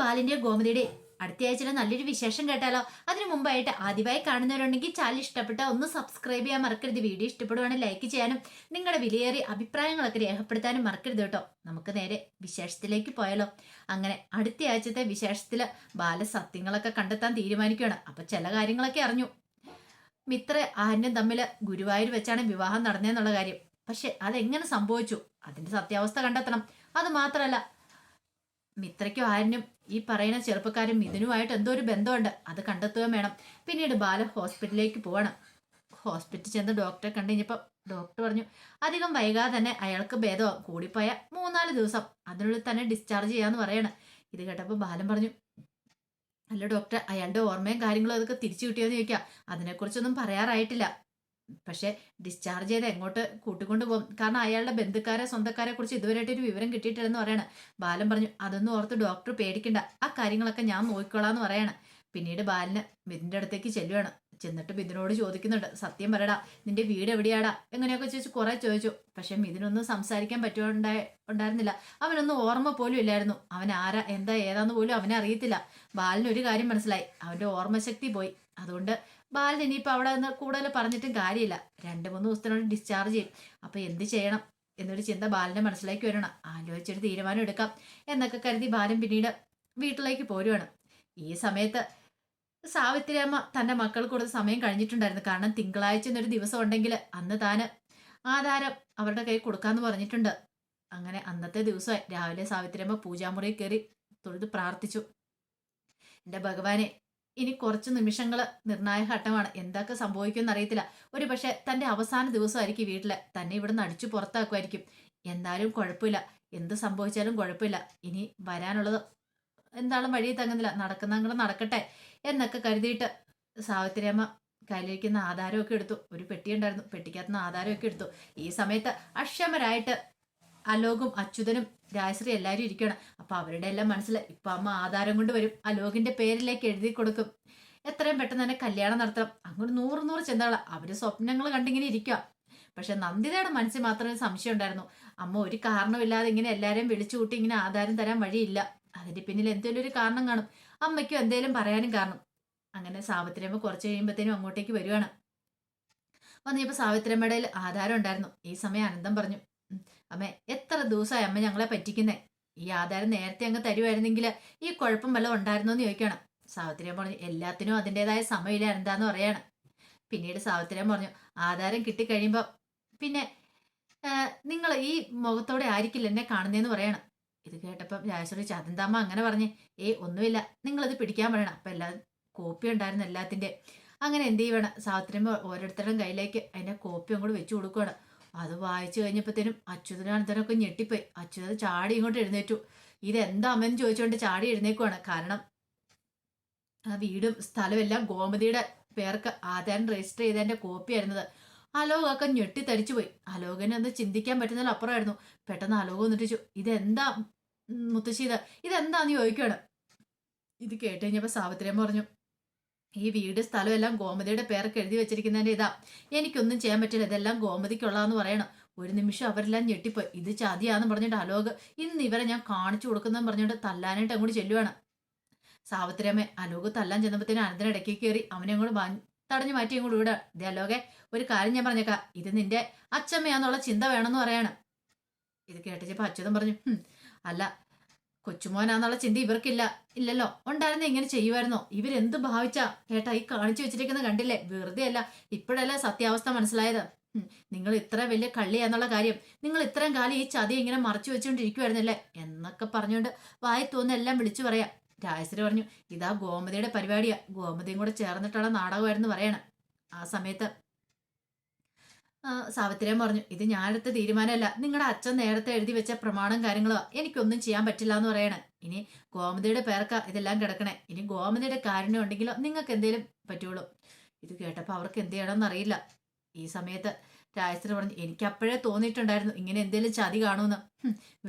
ബാലിന്റെയും ഗോമതിയുടെ അടുത്ത ആഴ്ചയിലെ നല്ലൊരു വിശേഷം കേട്ടാലോ? അതിനു മുമ്പായിട്ട് ആദ്യമായി കാണുന്നവരുണ്ടെങ്കിൽ ചാനൽ ഇഷ്ടപ്പെട്ട ഒന്ന് സബ്സ്ക്രൈബ് ചെയ്യാൻ മറക്കരുത്. വീഡിയോ ഇഷ്ടപ്പെടുവാണെങ്കിൽ ലൈക്ക് ചെയ്യാനും നിങ്ങളുടെ വിലയേറിയ അഭിപ്രായങ്ങളൊക്കെ രേഖപ്പെടുത്താനും മറക്കരുത് കേട്ടോ. നമുക്ക് നേരെ വിശേഷത്തിലേക്ക് പോയാലോ? അങ്ങനെ അടുത്ത ആഴ്ചത്തെ വിശേഷത്തിൽ ബാലസത്യങ്ങളൊക്കെ കണ്ടെത്താൻ തീരുമാനിക്കുകയാണ്. അപ്പൊ ചില കാര്യങ്ങളൊക്കെ അറിഞ്ഞു. മിത്ര ആന്യം തമ്മിൽ ഗുരുവായൂർ വെച്ചാണ് വിവാഹം നടന്നതെന്നുള്ള കാര്യം. പക്ഷെ അതെങ്ങനെ സംഭവിച്ചു? അതിന്റെ സത്യാവസ്ഥ കണ്ടെത്തണം. അത് മാത്രമല്ല മിത്രയ്ക്കും ആരിനും ഈ പറയുന്ന ചെറുപ്പക്കാരും മിഥുനുമായിട്ട് എന്തോ ഒരു ബന്ധമുണ്ട്. അത് കണ്ടെത്തുകയും വേണം. പിന്നീട് ബാല ഹോസ്പിറ്റലിലേക്ക് പോകണം ഹോസ്പിറ്റലിൽ ചെന്ന് ഡോക്ടറെ കണ്ടു കഴിഞ്ഞപ്പോൾ ഡോക്ടർ പറഞ്ഞു അധികം വൈകാതെ തന്നെ അയാൾക്ക് ഭേദമാവും. കൂടിപ്പോയ മൂന്നാൽ ദിവസം അതിനുള്ളിൽ തന്നെ ഡിസ്ചാർജ് ചെയ്യാന്ന് പറയണം. ഇത് കേട്ടപ്പോൾ ബാലൻ പറഞ്ഞു അല്ല ഡോക്ടർ അയാളുടെ ഓർമ്മയും കാര്യങ്ങളും അതൊക്കെ തിരിച്ചു കിട്ടിയോന്ന് ചോദിക്കാം. അതിനെക്കുറിച്ചൊന്നും പറയാറായിട്ടില്ല. പക്ഷെ ഡിസ്ചാർജ് ചെയ്ത് എങ്ങോട്ട് കൂട്ടിക്കൊണ്ട് പോകും? കാരണം അയാളുടെ ബന്ധുക്കാരെ സ്വന്തക്കാരെ കുറിച്ച് ഇതുവരെയായിട്ട് ഒരു വിവരം കിട്ടിയിട്ടില്ലെന്ന് പറയണ. ബാലൻ പറഞ്ഞു അതൊന്നും ഓർത്ത് ഡോക്ടർ പേടിക്കണ്ട. ആ കാര്യങ്ങളൊക്കെ ഞാൻ നോക്കിക്കോളാന്ന് പറയണ. പിന്നീട് ബാലന് ബിന്ദിന്റെ അടുത്തേക്ക് ചെല്ലുവാണ്. ചെന്നിട്ട് ബിന്ദിനോട് ചോദിക്കുന്നുണ്ട് സത്യം പറയടാ നിന്റെ വീട് എവിടെയാടാ? എങ്ങനെയൊക്കെ ചോദിച്ചു കുറെ ചോദിച്ചു. പക്ഷെ മിഥിനൊന്നും സംസാരിക്കാൻ പറ്റുണ്ടായി ഉണ്ടായിരുന്നില്ല. അവനൊന്നും ഓർമ്മ പോലും ഇല്ലായിരുന്നു. അവൻ ആരാ എന്താ ഏതാന്ന് പോലും അവനെ അറിയത്തില്ല. ബാലിന് ഒരു കാര്യം മനസ്സിലായി. അവന്റെ ഓർമ്മശക്തി പോയി. അതുകൊണ്ട് ബാലൻ ഇനിയിപ്പോൾ അവിടെ നിന്ന് കൂടുതൽ പറഞ്ഞിട്ടും കാര്യമില്ല. രണ്ട് മൂന്ന് ദിവസത്തിനോട് ഡിസ്ചാർജ് ചെയ്യും. അപ്പോൾ എന്ത് ചെയ്യണം? എന്നൊരു ചിന്ത ബാലന്റെ മനസ്സിലേക്ക് വരണം. ആലോചിച്ചൊരു തീരുമാനം എടുക്കാം എന്നൊക്കെ കരുതി ബാലൻ പിന്നീട് വീട്ടിലേക്ക് പോരുവാണ്. ഈ സമയത്ത് സാവിത്രി അമ്മ തന്റെ മക്കൾക്ക് കൊടുത്ത സമയം കഴിഞ്ഞിട്ടുണ്ടായിരുന്നു. കാരണം തിങ്കളാഴ്ച എന്നൊരു ദിവസം ഉണ്ടെങ്കിൽ അന്ന് താന് ആധാരം അവരുടെ കയ്യിൽ കൊടുക്കാമെന്ന് പറഞ്ഞിട്ടുണ്ട്. അങ്ങനെ അന്നത്തെ ദിവസമായി രാവിലെ സാവിത്രി അമ്മ പൂജാമുറിയിൽ കയറി തൊഴുത് പ്രാർത്ഥിച്ചു. എന്റെ ഭഗവാനെ ഇനി കുറച്ച് നിമിഷങ്ങൾ നിർണായക ഘട്ടമാണ് എന്തൊക്കെ സംഭവിക്കുമെന്ന് അറിയത്തില്ല. ഒരു പക്ഷെ തന്റെ അവസാന ദിവസമായിരിക്കും വീട്ടിൽ. തന്നെ ഇവിടുന്ന് അടിച്ചു പുറത്താക്കുമായിരിക്കും. എന്നാലും കുഴപ്പമില്ല. എന്ത് സംഭവിച്ചാലും കുഴപ്പമില്ല. ഇനി വരാനുള്ളത് എന്താണ് വഴി തങ്ങുന്നില്ല. നടക്കുന്നങ്ങൾ നടക്കട്ടെ എന്നൊക്കെ കരുതിയിട്ട് സാവിത്രിയമ്മ കയ്യിലിരിക്കുന്ന ആധാരമൊക്കെ എടുത്തു. ഒരു പെട്ടി ഉണ്ടായിരുന്നു. പെട്ടിക്കകത്തുനിന്ന് ആധാരമൊക്കെ എടുത്തു. ഈ സമയത്ത് അക്ഷമരായിട്ട് അലോകും അച്യുതനും രാജശ്രീ എല്ലാവരും ഇരിക്കണം. അപ്പൊ അവരുടെ എല്ലാം മനസ്സിൽ ഇപ്പൊ അമ്മ ആധാരം കൊണ്ട് വരും. അലോകിന്റെ പേരിലേക്ക് എഴുതി കൊടുക്കും. എത്രയും പെട്ടെന്ന് തന്നെ കല്യാണം നടത്തണം. അങ്ങോട്ട് നൂറ് നൂറ് ചിന്തകളാ അവർ സ്വപ്നങ്ങൾ കണ്ടിങ്ങനെ ഇരിക്കുക പക്ഷെ നന്ദിതയുടെ മനസ്സിൽ മാത്രമേ സംശയം ഉണ്ടായിരുന്നു. അമ്മ ഒരു കാരണമില്ലാതെ ഇങ്ങനെ എല്ലാവരെയും വിളിച്ചു കൂട്ടി ഇങ്ങനെ ആധാരം തരാൻ വഴിയില്ല. അതിന്റെ പിന്നിൽ എന്തെങ്കിലും ഒരു കാരണം കാണും. അമ്മയ്ക്കും എന്തേലും പറയാനും കാരണം. അങ്ങനെ സാവിത്രിയമ്മ കുറച്ച് കഴിയുമ്പോഴത്തേനും അങ്ങോട്ടേക്ക് വരുവാണ്. വന്നപ്പോ സാവിത്രിയമ്മയുടെ ആധാരം ഉണ്ടായിരുന്നു. ഈ സമയം അനന്തം പറഞ്ഞു. "ഉം, അമ്മേ എത്ര ദിവസമായി അമ്മ ഞങ്ങളെ പറ്റിക്കുന്നേ? ഈ ആധാരം നേരത്തെ അങ്ങ് തരുമായിരുന്നെങ്കിൽ ഈ കുഴപ്പം വല്ലതും ഉണ്ടായിരുന്നോ എന്ന് ചോദിക്കണം. സാവിത്രിയമ്മ പറഞ്ഞു എല്ലാത്തിനും അതിന്റെതായ സമയമില്ല എന്താന്ന് പറയാണ്. പിന്നീട് സാവിത്രിയമ്മ പറഞ്ഞു ആധാരം കിട്ടിക്കഴിയുമ്പോൾ പിന്നെ നിങ്ങൾ ഈ മുഖത്തോടെ ആയിരിക്കില്ല എന്നെ കാണുന്നതെന്ന് പറയണം. ഇത് കേട്ടപ്പം രാജശ്രീ ചതന്താമ്മ അങ്ങനെ പറഞ്ഞേ ഏ ഒന്നുമില്ല നിങ്ങളത് പിടിക്കാൻ പറയണം. അപ്പം എല്ലാ കോപ്പി ഉണ്ടായിരുന്നു എല്ലാത്തിന്റെ. അങ്ങനെ എന്ത് ചെയ്യണം? സാവിത്രിയമ്മ ഓരോരുത്തരുടെയും കയ്യിലേക്ക് അതിന്റെ കോപ്പി അങ്ങോട്ട് വെച്ച് കൊടുക്കുകയാണ് അത് വായിച്ചു കഴിഞ്ഞപ്പോഴത്തേനും അച്യുതനും അനന്തനൊക്കെ ഞെട്ടിപ്പോയി. അച്യുത ചാടി ഇങ്ങോട്ട് എഴുന്നേറ്റു. ഇതെന്താ അമ്മയെന്ന് ചോദിച്ചുകൊണ്ട് ചാടി എഴുന്നേക്കുവാണ്. കാരണം ആ വീടും സ്ഥലവും എല്ലാം ഗോമതിയുടെ പേർക്ക് ആധാരം രജിസ്റ്റർ ചെയ്തതിന്റെ കോപ്പി ആയിരുന്നത്. അലോകൊക്കെ ഞെട്ടി തരിച്ചു പോയി. അലോകനെ ഒന്ന് ചിന്തിക്കാൻ പറ്റുന്നതിൽ അപ്പുറമായിരുന്നു. പെട്ടെന്ന് അലോക വന്നിട്ട് ഇതെന്താ മുത്തശ്ശീത മുത്തശ്ശി ഇത്? ഇതെന്താന്ന് ചോദിക്കുകയാണ് ഇത് കേട്ട് കഴിഞ്ഞപ്പോ സാവിത്രിയമ്മ പറഞ്ഞു ഈ വീട് സ്ഥലം എല്ലാം ഗോമതിയുടെ പേർക്ക് എഴുതി വെച്ചിരിക്കുന്നതിന്റെ ഇതാ. എനിക്കൊന്നും ചെയ്യാൻ പറ്റില്ല. ഇതെല്ലാം ഗോമതിക്കുള്ളതെന്ന് പറയണം. ഒരു നിമിഷം അവരെല്ലാം ഞെട്ടിപ്പോയി. ഇത് ചതിയാന്ന് പറഞ്ഞിട്ട് അലോക് ഇന്ന് ഇവരെ ഞാൻ കാണിച്ചു കൊടുക്കുന്നതെന്ന് പറഞ്ഞിട്ട് തല്ലാനായിട്ട് അങ്ങോട്ട് ചെല്ലുവാണ്. സാവിത്രിയമ്മ അലോക് തല്ലാൻ ചെന്നപ്പോഴത്തേനും അനന്തരം ഇടയ്ക്ക് കയറി അവനെ അങ്ങോട്ട് തടഞ്ഞു മാറ്റി അങ്ങോട്ട് വിടുക ഇതേ അലോകെ ഒരു കാര്യം ഞാൻ പറഞ്ഞേക്കാം. ഇത് നിന്റെ അച്ഛമ്മയാന്നുള്ള ചിന്ത വേണമെന്ന് പറയാണ്. ഇത് കേട്ടിച്ചപ്പോൾ അച്ഛതും പറഞ്ഞു അല്ല കൊച്ചുമോനാന്നുള്ള ചിന്ത ഇവർക്കില്ല. ഇല്ലല്ലോ. ഉണ്ടായിരുന്നു ഇങ്ങനെ ചെയ്യുമായിരുന്നോ? ഇവരെന്ത് ഭാവിച്ചാ? ഏട്ടാ ഈ കാണിച്ചു വെച്ചിരിക്കുന്ന കണ്ടില്ലേ? വെറുതെ അല്ല ഇപ്പോഴല്ല സത്യാവസ്ഥ മനസ്സിലായത്. നിങ്ങൾ ഇത്ര വലിയ കള്ളിയാന്നുള്ള കാര്യം. നിങ്ങൾ ഇത്രയും കാലം ഈ ചതി ഇങ്ങനെ മറച്ചു വെച്ചുകൊണ്ടിരിക്കുവായിരുന്നല്ലേ? എന്നൊക്കെ പറഞ്ഞുകൊണ്ട് വായി തോന്നുന്ന എല്ലാം വിളിച്ചു പറയാം. രാജശ്രീ പറഞ്ഞു ഇതാ ഗോമതിയുടെ പരിപാടിയാ. ഗോമതിയും കൂടെ ചേർന്നിട്ടുള്ള നാടകമായിരുന്നു പറയണം. ആ സമയത്ത് സാവിത്രിയൻ പറഞ്ഞു ഇത് ഞാനെടുത്ത തീരുമാനമല്ല. നിങ്ങളുടെ അച്ഛൻ നേരത്തെ എഴുതി വെച്ച പ്രമാണം കാര്യങ്ങളോ എനിക്കൊന്നും ചെയ്യാൻ പറ്റില്ല എന്ന് പറയണേ. ഇനി ഗോമതിയുടെ പേർക്കാ ഇതെല്ലാം കിടക്കണേ. ഇനി ഗോമതിയുടെ കാരുണ്യം ഉണ്ടെങ്കിലോ നിങ്ങൾക്ക് എന്തേലും പറ്റുള്ളൂ. ഇത് കേട്ടപ്പോൾ അവർക്ക് എന്ത് ചെയ്യണമെന്ന് അറിയില്ല. ഈ സമയത്ത് രാജശ്രീ പറഞ്ഞു എനിക്ക് അപ്പോഴേ തോന്നിയിട്ടുണ്ടായിരുന്നു ഇങ്ങനെ എന്തേലും ചതി കാണുമെന്ന്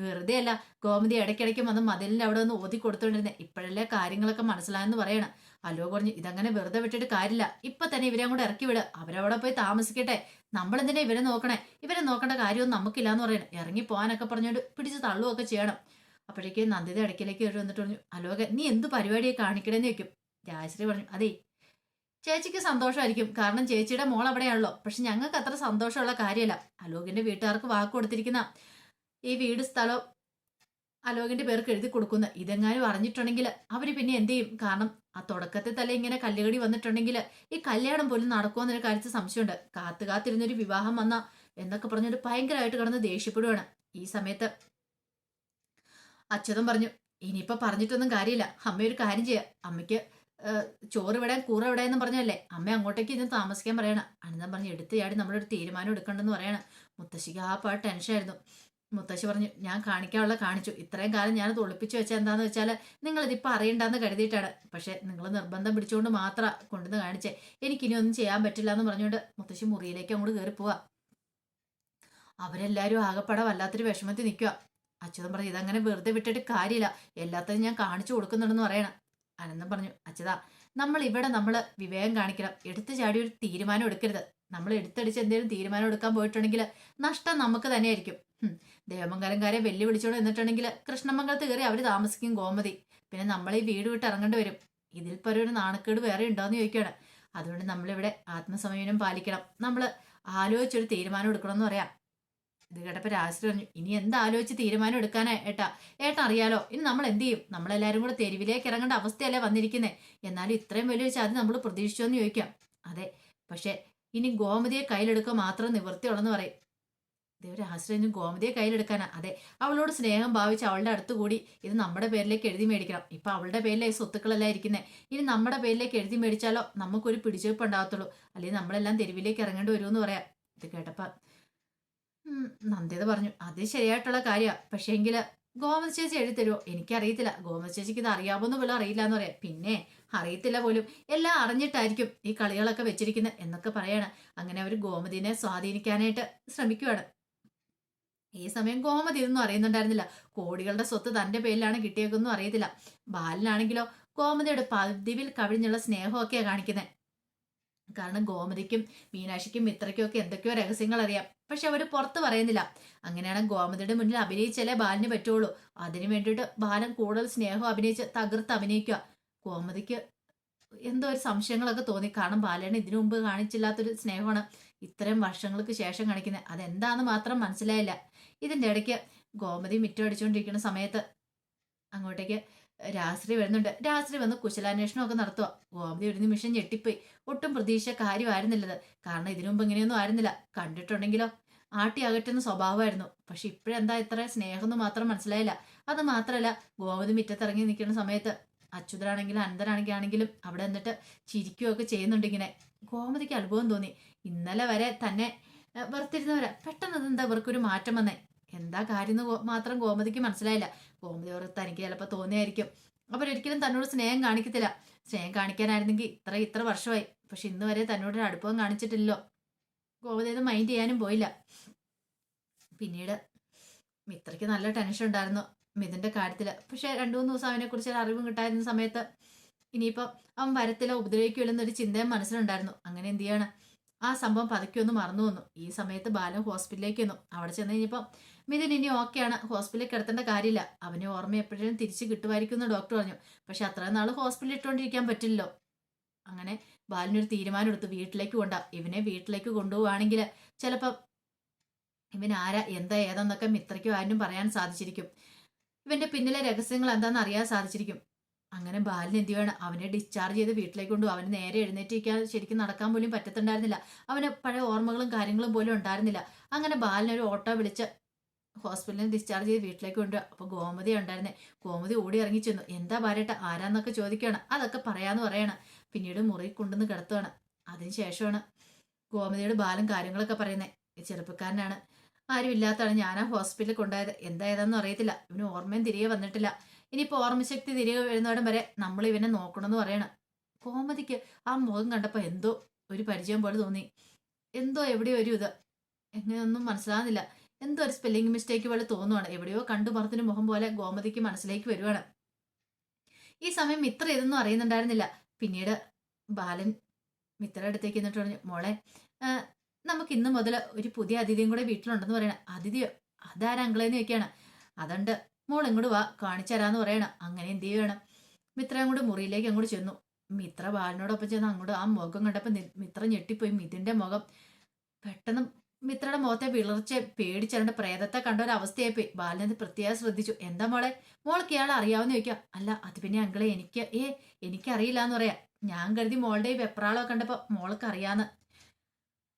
വെറുതെ അല്ല. ഗോമതി ഇടയ്ക്കിടയ്ക്ക് വന്ന് മതിലിന്റെ അവിടെ നിന്ന് ഓതി കൊടുത്തോണ്ടിരുന്നേ. ഇപ്പോഴല്ലേ കാര്യങ്ങളൊക്കെ മനസ്സിലായെന്ന് പറയണം. അലോ പറഞ്ഞു ഇതങ്ങനെ വെറുതെ വിട്ടിട്ട് കാര്യമില്ല. ഇപ്പൊ തന്നെ ഇവരെ അങ്ങോട്ട് ഇറക്കി വിട്. അവരവിടെ പോയി താമസിക്കട്ടെ. നമ്മൾ എന്തിനാ ഇവരെ നോക്കണേ? ഇവരെ നോക്കേണ്ട കാര്യമൊന്നും നമുക്കില്ല എന്ന് പറയണം. ഇറങ്ങി പോകാനൊക്കെ പറഞ്ഞുകൊണ്ട് പിടിച്ച് തള്ളുവൊക്കെ ചെയ്യണം. അപ്പോഴേക്ക് നന്ദിത ഇടയ്ക്കിലേക്ക് കയറി വന്നിട്ട് പറഞ്ഞു അലോക നീ എന്ത് പരിപാടിയെ കാണിക്കണേന്ന് ചോദിക്കും. രാജശ്രീ പറഞ്ഞു അതെ ചേച്ചിക്ക് സന്തോഷമായിരിക്കും കാരണം ചേച്ചിയുടെ മോൾ അവിടെയാണല്ലോ. പക്ഷെ ഞങ്ങൾക്ക് അത്ര സന്തോഷമുള്ള കാര്യമല്ല. അലോകിന്റെ വീട്ടുകാർക്ക് വാക്ക് കൊടുത്തിരിക്കുന്ന ഈ വീട് സ്ഥലം അലോകിന്റെ പേർക്ക് എഴുതി കൊടുക്കുന്ന. ഇതെങ്ങാനും അറിഞ്ഞിട്ടുണ്ടെങ്കിൽ അവർ പിന്നെ എന്ത് ചെയ്യും? കാരണം ആ തുടക്കത്തിൽ തന്നെ ഇങ്ങനെ കല്ലുകടി വന്നിട്ടുണ്ടെങ്കിൽ ഈ കല്യാണം പോലും നടക്കുമെന്നൊരു കാര്യത്തിൽ സംശയമുണ്ട്. കാത്തു കാത്തിരുന്നൊരു വിവാഹം വന്ന എന്നൊക്കെ പറഞ്ഞൊരു ഭയങ്കരമായിട്ട് കിടന്ന് ദേഷ്യപ്പെടുവാണ്. ഈ സമയത്ത് അച്യുതം പറഞ്ഞു ഇനിയിപ്പോ പറഞ്ഞിട്ടൊന്നും കാര്യമില്ല. അമ്മ ഒരു കാര്യം ചെയ്യുക അമ്മയ്ക്ക് ചോറ് വിടാൻ കൂറ വിടാന്ന് പറഞ്ഞല്ലേ അമ്മ അങ്ങോട്ടേക്ക് ഇന്ന് താമസിക്കാൻ പറയണം. അനന്തം പറഞ്ഞു എടുത്ത് ചാടി നമ്മളൊരു തീരുമാനം എടുക്കണ്ടെന്ന് പറയണം. മുത്തശ്ശിക്ക് ആ പാട് ടെൻഷനായിരുന്നു മുത്തശ്ശി പറഞ്ഞു ഞാൻ കാണിക്കാനുള്ള കാണിച്ചു. ഇത്രയും കാലം ഞാൻ ഒളിപ്പിച്ചു വെച്ചാൽ എന്താന്ന് വെച്ചാൽ നിങ്ങൾ ഇതിപ്പോൾ അറിയണ്ടെന്ന് കരുതിയിട്ടാണ്. പക്ഷേ നിങ്ങൾ നിർബന്ധം പിടിച്ചുകൊണ്ട് മാത്രം കൊണ്ടുവന്ന് കാണിച്ചേ. എനിക്കിനി ഒന്നും ചെയ്യാൻ പറ്റില്ല എന്ന് പറഞ്ഞുകൊണ്ട് മുത്തശ്ശി മുറിയിലേക്ക് അങ്ങോട്ട് കയറി പോവാ അവരെല്ലാവരും ആകെപ്പാടെ വല്ലാത്തൊരു വിഷമത്തിൽ നിൽക്കുക അച്യുതൻ പറഞ്ഞു ഇതങ്ങനെ വെറുതെ വിട്ടിട്ട് കാര്യമില്ല. എല്ലാത്തിനും ഞാൻ കാണിച്ചു കൊടുക്കുന്നുണ്ടെന്ന് പറയണം. അനന്തം പറഞ്ഞു അച്യുത നമ്മൾ ഇവിടെ നമ്മൾ വിവേകം കാണിക്കണം. എടുത്തു ചാടി ഒരു തീരുമാനം എടുക്കരുത്. നമ്മൾ എടുത്തടിച്ച് എന്തെങ്കിലും തീരുമാനം എടുക്കാൻ പോയിട്ടുണ്ടെങ്കിൽ നഷ്ടം നമുക്ക് തന്നെയായിരിക്കും. ദേവമംഗലംകാരെ വെല്ലുവിളിച്ചോണ്ട് എന്നിട്ടുണ്ടെങ്കിൽ കൃഷ്ണമംഗലത്ത് കയറി അവർ താമസിക്കും ഗോമതി. പിന്നെ നമ്മൾ ഈ വീട് വിട്ട് ഇറങ്ങേണ്ടി വരും. ഇതിൽ പരം ഒരു നാണക്കേട് വേറെ ഉണ്ടോയെന്ന് ചോദിക്കുകയാണ് അതുകൊണ്ട് നമ്മളിവിടെ ആത്മസമയനം പാലിക്കണം. നമ്മൾ ആലോചിച്ചൊരു തീരുമാനം എടുക്കണമെന്ന് പറയാം. ഇത് കേട്ടപ്പോൾ രാശ്രീ പറഞ്ഞു ഇനി എന്താ ആലോചിച്ച് തീരുമാനം എടുക്കാനാ ഏട്ടാ? ഏട്ടൻ അറിയാലോ ഇനി നമ്മൾ എന്ത് ചെയ്യും? നമ്മളെല്ലാവരും കൂടെ തെരുവിലേക്ക് ഇറങ്ങേണ്ട അവസ്ഥയല്ലേ വന്നിരിക്കുന്നത് എന്നാലും ഇത്രയും വലിയൊരു ചതി നമ്മൾ പ്രതീക്ഷിച്ചോ എന്ന് ചോദിക്കാം. അതെ പക്ഷേ ഇനി ഗോമതിയെ കയ്യിലെടുക്കുക മാത്രം നിവൃത്തിയുള്ളെന്ന് പറയും. ഇതേ ആശ്രയം ഗോമതിയെ കയ്യിലെടുക്കാനാ. അതെ അവളോട് സ്നേഹം ഭാവിച്ച് അവളുടെ അടുത്ത് കൂടി ഇത് നമ്മുടെ പേരിലേക്ക് എഴുതി മേടിക്കണം. ഇപ്പൊ അവളുടെ പേരിലെ സ്വത്തുക്കളെല്ലാം ഇരിക്കുന്നത് ഇനി നമ്മുടെ പേരിലേക്ക് എഴുതി മേടിച്ചാലോ? നമുക്കൊരു പിടിച്ചെടുപ്പ് ഉണ്ടാകത്തുള്ളൂ. അല്ലെങ്കിൽ നമ്മളെല്ലാം തെരുവിലേക്ക് ഇറങ്ങേണ്ടി വരുമെന്ന് പറയാം. ഇത് കേട്ടപ്പ നന്ദിത പറഞ്ഞു. അത് ശരിയായിട്ടുള്ള കാര്യമാണ് പക്ഷേ എങ്കിൽ ഗോമതി ചേച്ചി എഴുതി തരുമോ എനിക്കറിയത്തില്ല. ഗോമതി ചേച്ചിക്ക് ഇത് അറിയാമോന്ന് പോലും അറിയില്ല എന്ന് പറയാം. പിന്നെ അറിയത്തില്ല പോലും. എല്ലാം അറിഞ്ഞിട്ടായിരിക്കും ഈ കളികളൊക്കെ വെച്ചിരിക്കുന്നത് എന്നൊക്കെ പറയാണ്. അങ്ങനെ അവർ ഗോമതിനെ സ്വാധീനിക്കാനായിട്ട് ശ്രമിക്കുവാണ്. ഈ സമയം ഗോമതി ഇതൊന്നും അറിയുന്നുണ്ടായിരുന്നില്ല. കോടികളുടെ സ്വത്ത് തന്റെ പേരിലാണ് കിട്ടിയേക്കൊന്നും അറിയത്തില്ല. ബാലനാണെങ്കിലോ ഗോമതിയുടെ പതിവിൽ കവിഞ്ഞുള്ള സ്നേഹമൊക്കെയാണ് കാണിക്കുന്നത് കാരണം ഗോമതിക്കും മീനാക്ഷിക്കും മിത്രയ്ക്കും ഒക്കെ എന്തൊക്കെയോ രഹസ്യങ്ങൾ അറിയാം പക്ഷെ അവർ പുറത്ത് പറയുന്നില്ല. അങ്ങനെയാണ് ഗോമതിയുടെ മുന്നിൽ അഭിനയിച്ചാലേ ബാലിന് പറ്റുള്ളൂ. അതിന് വേണ്ടിയിട്ട് ബാലൻ കൂടുതൽ സ്നേഹം അഭിനയിച്ച് തകർത്ത് അഭിനയിക്കുക. ഗോമതിക്ക് എന്തോ ഒരു സംശയങ്ങളൊക്കെ തോന്നി. കാരണം ബാലന് ഇതിനു മുമ്പ് കാണിച്ചില്ലാത്തൊരു സ്നേഹമാണ് ഇത്രയും വർഷങ്ങൾക്ക് ശേഷം കാണിക്കുന്നത് അതെന്താന്ന് മാത്രം മനസ്സിലായില്ല. ഇതിന്റെ ഇടയ്ക്ക് ഗോമതി മിറ്റം അടിച്ചുകൊണ്ടിരിക്കുന്ന സമയത്ത് അങ്ങോട്ടേക്ക് രാത്രി വരുന്നുണ്ട്. രാത്രി വന്ന് കുശലാന്വേഷണം ഒക്കെ നടത്തുക ഗോമതി ഒരു നിമിഷം ഞെട്ടിപ്പോയി. ഒട്ടും പ്രതീക്ഷ കാര്യമായിരുന്നില്ലത്. കാരണം ഇതിനു മുമ്പ് ഇങ്ങനെയൊന്നും ആയിരുന്നില്ല. കണ്ടിട്ടുണ്ടെങ്കിലോ? ആട്ടി അകറ്റുന്ന സ്വഭാവമായിരുന്നു. പക്ഷെ ഇപ്പോഴെന്താ ഇത്ര സ്നേഹം എന്ന് മാത്രം മനസ്സിലായില്ല. അത് മാത്രമല്ല ഗോമതി മുറ്റത്തിറങ്ങി നിൽക്കുന്ന സമയത്ത് അച്യുതനാണെങ്കിലും അനന്തരാണെങ്കിലാണെങ്കിലും അവിടെ എന്നിട്ട് ചിരിക്കുകയൊക്കെ ചെയ്യുന്നുണ്ട് ഇങ്ങനെ. ഗോമതിക്ക് അത്ഭുതം തോന്നി. ഇന്നലെ വരെ തന്നെ വെറുത്തിരുന്നവരാ. പെട്ടെന്ന് എന്താ ഇവർക്കൊരു മാറ്റം വന്നേ? എന്താ കാര്യം എന്ന് മാത്രം ഗോമതിക്ക് മനസ്സിലായില്ല. ഗോമതി ഓർത്ത് തനിക്ക് ചിലപ്പോൾ തോന്നിയായിരിക്കും. അവരൊരിക്കലും തന്നോട് സ്നേഹം കാണിക്കത്തില്ല. സ്നേഹം കാണിക്കാനായിരുന്നെങ്കിൽ ഇത്ര ഇത്ര വർഷമായി. പക്ഷെ ഇന്ന് വരെ തന്നോട് ഒരു അടുപ്പവും കാണിച്ചിട്ടില്ലല്ലോ. ഗോമതി അത് മൈൻഡ് ചെയ്യാനും പോയില്ല. പിന്നീട് മിത്രയ്ക്ക് നല്ല ടെൻഷൻ ഉണ്ടായിരുന്നു മിഥുന്റെ കാര്യത്തിൽ പക്ഷെ രണ്ടു മൂന്ന് ദിവസം അവനെ കുറിച്ച് ഒരു അറിവും കിട്ടായിരുന്ന സമയത്ത് ഇനിയിപ്പോ അവൻ വരത്തില്ല ഉപദ്രവിക്കില്ലെന്നൊരു ചിന്തയും മനസ്സിലുണ്ടായിരുന്നു. അങ്ങനെ എന്ത് ചെയ്യാണ്? ആ സംഭവം പതുക്കെ ഒന്ന് മറന്നു വന്നു. ഈ സമയത്ത് ബാലൻ ഹോസ്പിറ്റലിലേക്ക് വന്നു അവിടെ ചെന്ന് കഴിഞ്ഞപ്പോൾ മിഥുൻ ഇനി ഓക്കെയാണ്. ഹോസ്പിറ്റലിൽ കിടത്തേണ്ട കാര്യമില്ല. അവന് ഓർമ്മ എപ്പോഴും തിരിച്ച് കിട്ടുമായിരിക്കും എന്ന് ഡോക്ടർ പറഞ്ഞു. പക്ഷെ അത്രയും നാൾ ഹോസ്പിറ്റലിൽ ഇട്ടുകൊണ്ടിരിക്കാൻ പറ്റില്ലല്ലോ. അങ്ങനെ ബാലിനൊരു തീരുമാനം എടുത്തു. വീട്ടിലേക്ക് കൊണ്ടാ. ഇവനെ വീട്ടിലേക്ക് കൊണ്ടുപോവാണെങ്കിൽ ചിലപ്പം ഇവൻ ആരാ എന്താ ഏതാന്നൊക്കെ മിത്രയ്ക്കും ആരും പറയാൻ സാധിച്ചിരിക്കും. ഇവന്റെ പിന്നിലെ രഹസ്യങ്ങൾ എന്താണെന്ന് അറിയാൻ സാധിച്ചിരിക്കും. അങ്ങനെ ബാലിന് എന്ത് വേണം അവനെ ഡിസ്ചാർജ് ചെയ്ത് വീട്ടിലേക്ക് കൊണ്ടു അവന് നേരെ എഴുന്നേറ്റിരിക്കാൻ ശരിക്കും നടക്കാൻ പോലും പറ്റത്തുണ്ടായിരുന്നില്ല. അവന് പഴയ ഓർമ്മകളും കാര്യങ്ങളും പോലും ഉണ്ടായിരുന്നില്ല. അങ്ങനെ ബാലിനെ ഒരു ഓട്ടോ വിളിച്ച് ഹോസ്പിറ്റലിൽ ഡിസ്ചാർജ് ചെയ്ത് വീട്ടിലേക്ക് കൊണ്ടു അപ്പോൾ ഗോമതി ഉണ്ടായിരുന്നേ. ഗോമതി ഓടി ഇറങ്ങി ചെന്നു. എന്താ ഭാര്യട്ട ആരാന്നൊക്കെ ചോദിക്കുകയാണ്. അതൊക്കെ പറയാന്ന് പറയണം. പിന്നീട് മുറി കൊണ്ടുവന്ന് കിടത്തുകയാണ് അതിനുശേഷമാണ് ഗോമതിയുടെ ബാലും കാര്യങ്ങളൊക്കെ പറയുന്നത് ചെറുപ്പക്കാരനാണ്. ആരും ഇല്ലാത്തതാണ് ഞാൻ ആ ഹോസ്പിറ്റലിൽ കൊണ്ടുപോയത്. എന്താ ഏതാണെന്നും അറിയത്തില്ല ഇവന് ഓർമ്മയും തിരികെ വന്നിട്ടില്ല. ഇനിയിപ്പോൾ ഓർമ്മശക്തി തിരികെ വരുന്നവിടം വരെ നമ്മൾ ഇവനെ നോക്കണമെന്ന് പറയണം. കോമതിക്ക് ആ മുഖം കണ്ടപ്പോൾ എന്തോ ഒരു പരിചയം പോലെ തോന്നി. എന്തോ എവിടെയോ ഒരു ഇത്. എങ്ങനെയൊന്നും മനസ്സിലാകുന്നില്ല എന്തോ ഒരു സ്പെല്ലിംഗ് മിസ്റ്റേക്ക് പോലെ തോന്നുവാണ്. എവിടെയോ കണ്ടു മറത്തിന് മുഖം പോലെ ഗോമതിക്ക് മനസ്സിലേക്ക് വരുവാണ്. ഈ സമയം മിത്ര ഇതൊന്നും അറിയുന്നുണ്ടായിരുന്നില്ല. പിന്നീട് ബാലൻ മിത്ര അടുത്തേക്ക് എന്നിട്ട് പറഞ്ഞു മോളെ നമുക്ക് ഇന്ന് മുതൽ ഒരു പുതിയ അതിഥിയും കൂടെ വീട്ടിലുണ്ടെന്ന് പറയണം. അതിഥിയോ? അതാരാ അങ്കിളേന്ന് ചോദിക്കുകയാണ്. അതുണ്ട് മോൾ ഇങ്ങോട്ട് വാ കാണിച്ചു തരാന്ന് പറയണം. അങ്ങനെ എന്ത് ചെയ്യണം? മിത്ര അങ്ങോട്ട് മുറിയിലേക്ക് അങ്ങോട്ട് ചെന്നു. മിത്ര ബാലനോടൊപ്പം ചെന്ന് അങ്ങോട്ട് ആ മുഖം കണ്ടപ്പോൾ മിത്ര ഞെട്ടിപ്പോയി. മിഥുന്റെ മുഖം പെട്ടെന്ന് മിത്രയുടെ മുഖത്തെ വിളർച്ച പേടിച്ചവരുടെ പ്രേതത്തെ കണ്ട ഒരു അവസ്ഥയായിപ്പോയി. ബാലനത് പ്രത്യേകം ശ്രദ്ധിച്ചു. എന്താ മോളെ? മോൾക്ക് ഇയാൾ അറിയാവുന്ന ചോദിക്കാം. അല്ല അത് പിന്നെ അങ്കിളെ എനിക്ക് ഏ എനിക്കറിയില്ല എന്ന് പറയാം. ഞാൻ കരുതി മോളുടെ ഈ വെപ്രാളമൊക്കെ കണ്ടപ്പോൾ മോൾക്ക് അറിയാന്ന്.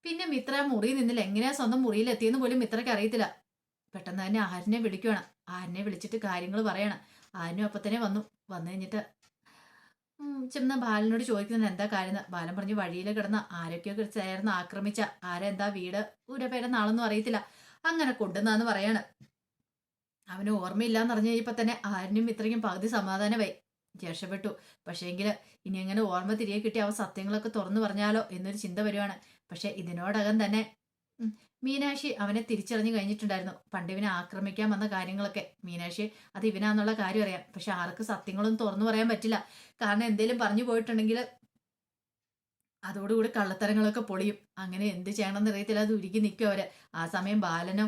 പിന്നെ മിത്ര മുറിയിൽ നിന്നില്ല. എങ്ങനെയാ സ്വന്തം മുറിയിൽ എത്തിയെന്ന് പോലും മിത്രയ്ക്ക് അറിയത്തില്ല. പെട്ടെന്ന് തന്നെ ആഹാരനെ വിളിക്കുകയാണ് ആരിനെ വിളിച്ചിട്ട് കാര്യങ്ങൾ പറയണം. ആരനും അപ്പം തന്നെ വന്നു. വന്നു കഴിഞ്ഞിട്ട് ചെന്ന ബാലനോട് ചോദിക്കുന്നത് എന്താ കാര്യം എന്ന്. ബാലൻ പറഞ്ഞു വഴിയിൽ കിടന്ന് ആരൊക്കെയോ ചേർന്ന് ആക്രമിച്ച ആരെന്താ വീട്? ഒരു പേരെ നാളൊന്നും അറിയത്തില്ല. അങ്ങനെ കൊണ്ടുവന്നാന്ന് പറയാണ്. അവന് ഓർമ്മയില്ലാന്ന് പറഞ്ഞു കഴിഞ്ഞപ്പോൾ തന്നെ ആരനും ഇത്രയും പകുതി സമാധാനമായി. രക്ഷപ്പെട്ടു. പക്ഷേങ്കിൽ ഇനി എങ്ങനെ ഓർമ്മ തിരികെ കിട്ടി അവ സത്യങ്ങളൊക്കെ തുറന്നു പറഞ്ഞാലോ എന്നൊരു ചിന്ത വരുവാണ്. പക്ഷെ ഇതിനോടകം തന്നെ മീനാക്ഷി അവനെ തിരിച്ചറിഞ്ഞു കഴിഞ്ഞിട്ടുണ്ടായിരുന്നു. പണ്ട് ഇവനെ ആക്രമിക്കാൻ വന്ന കാര്യങ്ങളൊക്കെ. മീനാക്ഷി അത് ഇവനാന്നുള്ള കാര്യം അറിയാം. പക്ഷെ ആർക്ക് സത്യങ്ങളൊന്നും തുറന്നു പറയാൻ പറ്റില്ല. കാരണം എന്തേലും പറഞ്ഞു പോയിട്ടുണ്ടെങ്കിൽ അതോടുകൂടി കള്ളത്തരങ്ങളൊക്കെ പൊളിയും. അങ്ങനെ എന്ത് ചെയ്യണമെന്ന് അറിയത്തില്ല. അത് ഉരുക്കി നിൽക്കും അവർ. ആ സമയം ബാലനോ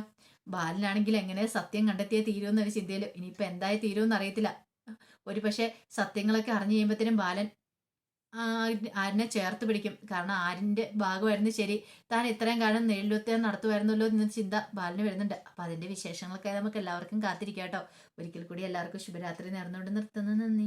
ബാലനാണെങ്കിൽ എങ്ങനെ സത്യം കണ്ടെത്തിയേ തീരുമെന്നൊരു ചിന്തയിൽ ഇനിയിപ്പോൾ എന്തായി തീരുമെന്ന് അറിയത്തില്ല. ഒരു പക്ഷേ സത്യങ്ങളൊക്കെ അറിഞ്ഞു കഴിയുമ്പോഴത്തേനും ബാലൻ ആരിനെ ചേർത്ത് പിടിക്കും. കാരണം ആരിന്റെ ഭാഗമായിരുന്നു ശരി. താൻ ഇത്രയും കാലം നേരിടുത്താൻ നടത്തുമായിരുന്നല്ലോ എന്ന ചിന്ത ബാലിന് വരുന്നുണ്ട്. അപ്പം അതിന്റെ വിശേഷങ്ങളൊക്കെ നമുക്ക് എല്ലാവർക്കും കാത്തിരിക്കാം കേട്ടോ. ഒരിക്കൽ കൂടി എല്ലാവർക്കും ശുഭരാത്രി നേർന്നുകൊണ്ട് നിർത്തുന്നു. നന്ദി.